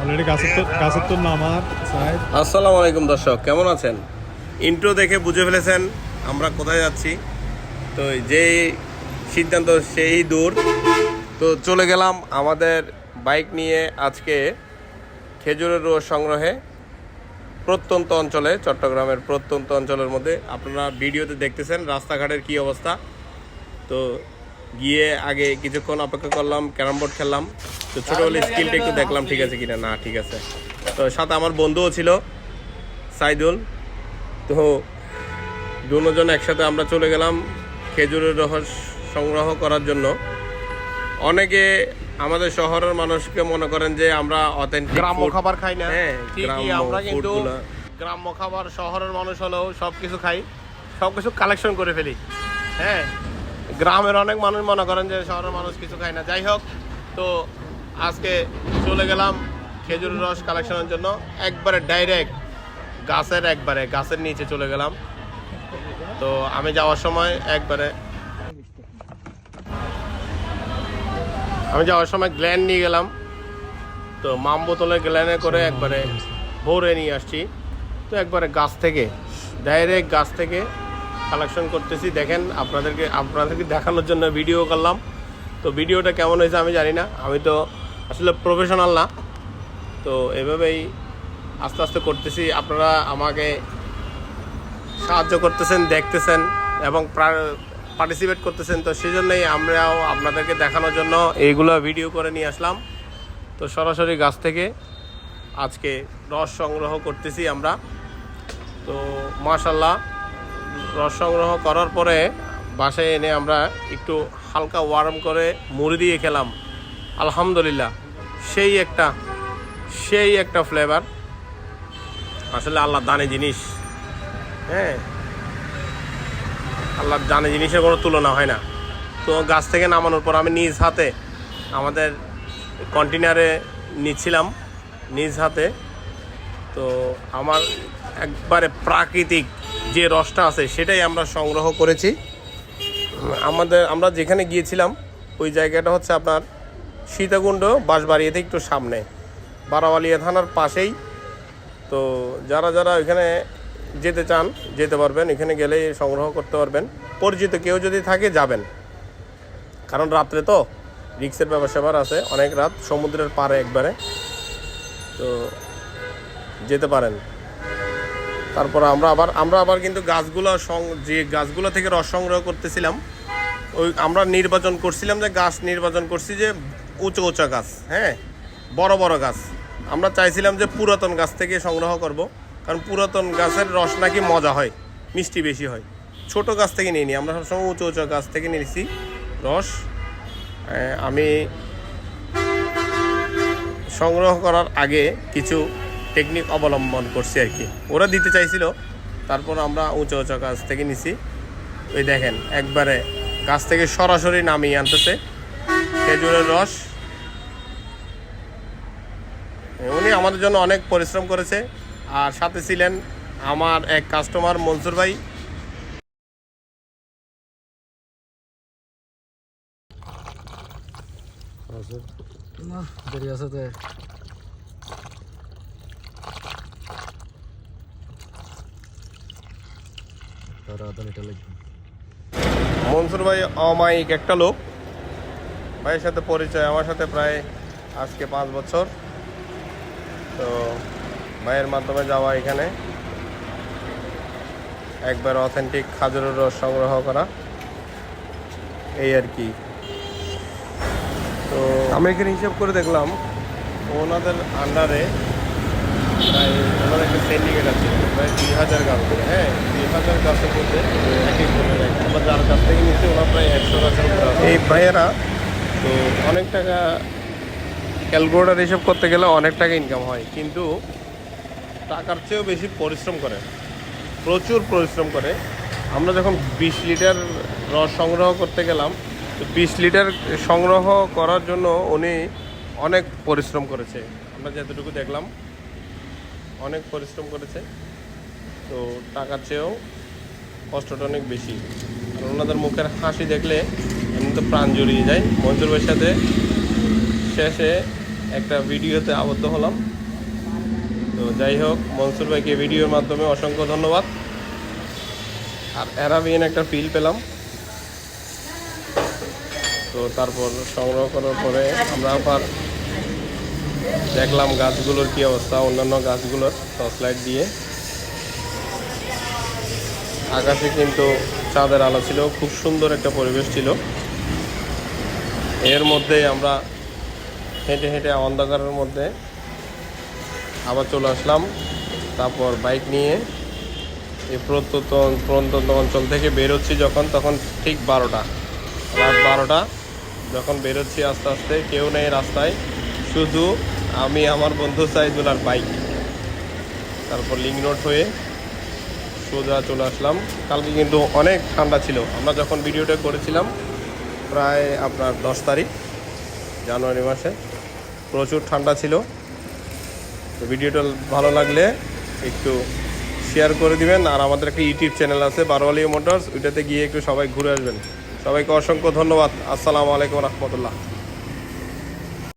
Already গাছের তো নামার আসসালামু আলাইকুম দর্শক কেমন আছেন? ইন্ট্রো দেখে বুঝে ফেলেছেন আমরা কোথায় যাচ্ছি। তো যে সিদ্ধান্ত সেই দূর। তো চলে গেলাম আমাদের বাইক নিয়ে আজকে খেজুরের রস সংগ্রহে প্রত্যন্ত অঞ্চলে চট্টগ্রামের প্রত্যন্ত অঞ্চলের মধ্যে। আপনারা ভিডিওতে দেখতেছেন রাস্তাঘাটের কি অবস্থা। তো গিয়ে আগে কিছুক্ষণ অপেক্ষা করলাম ক্যারাম বোর্ড খেললাম। তো ছোটোবেলায় স্কিলটা একটু দেখলাম ঠিক আছে কিনা? না ঠিক আছে। তো সাথে আমার বন্ধুও ছিল সাইদুল। তো দুজন একসাথে আমরা চলে গেলাম খেজুরের রস সংগ্রহ করার জন্য। অনেকে আমাদের শহরের মানুষকে মনে করেন যে আমরা অথেন্টিক গ্রাম্য খাবার খাই না। হ্যাঁ, আমরা কিন্তু। গ্রাম্য খাবার শহরের মানুষ হলেও সব কিছু খাই সব কিছু কালেকশন করে ফেলি। হ্যাঁ গ্রামের অনেক মানুষ মনে করেন যে শহরের মানুষ কিছু খায় না। যাই হোক, তো আজকে চলে গেলাম খেজুর রস কালেকশনের জন্য। একবারে ডাইরেক্ট গাছের একবারে, গাছের নিচে চলে গেলাম। তো আমি যাওয়ার সময় একবারে আমি যাওয়ার সময় গ্ল্যান নিয়ে গেলাম। তো মাম বোতলে গ্ল্যানে করে একবারে ভোরে নিয়ে আসছি। তো একবারে গাছ থেকে ডাইরেক্ট গাছ থেকে কালেকশন করতেছি। দেখেন, আপনাদেরকে আপনাদেরকে দেখানোর জন্য ভিডিও করলাম। তো ভিডিওটা কেমন হয়েছে আমি জানি না। আমি তো আসলে প্রফেশনাল না। তো এভাবেই আস্তে আস্তে করতেছি। আপনারা আমাকে সাহায্য করতেছেন, দেখতেছেন এবং পার্টিসিপেট করতেছেন। তো সেই জন্যই আমরাও আপনাদেরকে দেখানোর জন্য এইগুলো ভিডিও করে নিয়ে আসলাম। তো সরাসরি গাছ থেকে আজকে রস সংগ্রহ করতেছি আমরা। তো মাশাল্লাহ রস সংগ্রহ করার পরে বাসায় এনে আমরা একটু হালকা ওয়ার্ম করে মুড়ি দিয়ে খেলাম। আলহামদুলিল্লাহ, সেই একটা সেই একটা ফ্লেভার আসলে আল্লাহ দানে জিনিস। হ্যাঁ আল্লাহর দানে জিনিসের কোনো তুলনা হয় না। তো গাছ থেকে নামানোর পর আমি নিজ হাতে আমাদের কন্টেনারে নিচ্ছিলাম, নিজ হাতে। তো আমার একবারে প্রাকৃতিক যে রসটা আছে সেটাই আমরা সংগ্রহ করেছি। আমাদের, আমরা যেখানে গিয়েছিলাম, ওই জায়গাটা হচ্ছে আপনার সীতাকুণ্ড বাঁশবাড়িয়াতে একটু সামনে। বারাওয়ালিয়া থানার পাশেই। তো যারা যারা ওইখানে যেতে চান, যেতে পারবেন, এখানে গেলে সংগ্রহ করতে পারবেন। পরিচিত কেউ যদি থাকে, যাবেন। কারণ রাত্রে তো রিক্সের ব্যাপার স্যাপার আছে, অনেক রাত সমুদ্রের পাড়ে একবারে। তো যেতে পারেন। তারপর আমরা আবার আমরা আবার কিন্তু গাছগুলো যে গাছগুলো থেকে রস সংগ্রহ করতেছিলাম, ওই আমরা নির্বাচন করছিলাম যে গাছ নির্বাচন করছি যে উঁচু উঁচা গাছ হ্যাঁ? বড় বড় গাছ। আমরা চাইছিলাম যে পুরাতন গাছ থেকে সংগ্রহ করব, কারণ পুরাতন গাছের রস নাকি মজা হয়, মিষ্টি বেশি হয়। ছোট গাছ থেকে নিয়ে নিই আমরা সবসময় উঁচু উঁচু গাছ থেকে নিয়েছি রস। আমি সংগ্রহ করার আগে কিছু টেকনিক অবলম্বন করছি আর কি। ওরা দিতে চাইছিল, তারপর আমরা উঁচু উঁচু গাছ থেকে নিছি। ওই দেখেন, একবারে গাছ থেকে সরাসরি নামিয়ে আনতেছে। খেজুরের রস। উনি আমাদের জন্য অনেক পরিশ্রম করেছে। আর সাথে ছিলেন আমার এক কাস্টমার মনসুর ভাই। না দেরি আছে মনসুর ভাই অমায়িক একটা লোক। ভাইয়ের সাথে পরিচয় আমার সাথে প্রায় আজকে পাঁচ বছর। তো ভাইয়ের মাধ্যমে যাওয়া এখানে। একবার অথেন্টিক খাজুরের রস সংগ্রহ করা। এই আর কি। তো আমি এখানে হিসাব করে দেখলাম ওনাদের আন্ডারে প্রায় একটা সিন্ডিকেট আছে প্রায় দুই হাজার গাছ করে হ্যাঁ দুই হাজার গাছের মধ্যে এক এক জনের আমরা যার কাছ থেকে নিচ্ছি ওনার প্রায় একশো গাছের। এই ভাইয়েরা? তো অনেক টাকা ক্যালকুলেটার হিসাব করতে গেলে অনেক টাকা ইনকাম হয় কিন্তু টাকার চেয়েও বেশি পরিশ্রম করে। প্রচুর পরিশ্রম করে। আমরা যখন বিশ লিটার রস সংগ্রহ করতে গেলাম তো বিশ লিটার সংগ্রহ করার জন্য উনি অনেক পরিশ্রম করেছে। আমরা যতটুকু দেখলাম অনেক পরিশ্রম করেছে, তো টাকার চেয়েও কষ্টটা অনেক বেশি। আর ওনাদের মুখের হাসি দেখলে এমনি তো প্রাণ জড়িয়ে যায় মঞ্জুর ভাইয়ের সাথে শেষে একটা ভিডিওতে আবদ্ধ হলাম। তো যাই হোক, মনসুর ভাইকে ভিডিওর মাধ্যমে অসংখ্য ধন্যবাদ। আর অ্যারাবিয়ান একটা ফিল পেলাম। তো তারপর সংগ্রহ করার পরে আমরা আবার দেখলাম গাছগুলোর কি অবস্থা, অন্যান্য গাছগুলোর টর্চ লাইট দিয়ে। আকাশে কিন্তু চাঁদের আলো ছিল, খুব সুন্দর একটা পরিবেশ ছিল। এর মধ্যেই আমরা হেঁটে হেঁটে অন্ধকারের মধ্যে আবার চলে আসলাম। তারপর বাইক নিয়ে এই প্রত্যন্ত প্রত্যন্ত অঞ্চল থেকে বেরোচ্ছি যখন, তখন ঠিক বারোটা। রাত বারোটা। যখন বেরোচ্ছি আস্তে আস্তে, কেউ নেই রাস্তায়। শুধু আমি আমার বন্ধু সাইদুল আর বাইক। তারপর লিঙ্ক রোড হয়ে সোজা চলে আসলাম। কালকে কিন্তু অনেক ঠান্ডা ছিল। আমরা যখন ভিডিওটা করেছিলাম, প্রায় আপনার দশ তারিখ, জানুয়ারি মাসে, প্রচুর ঠান্ডা ছিল। তো ভিডিওটা ভালো লাগলে একটু শেয়ার করে দিবেন। আর আমাদের একটা ইউটিউব চ্যানেল আছে, বারোয়ালি মোটরস। ওইটাতে গিয়ে একটু সবাই ঘুরে আসবেন। সবাইকে অসংখ্য ধন্যবাদ। আসসালামু আলাইকুম রহমতুল্লাহ।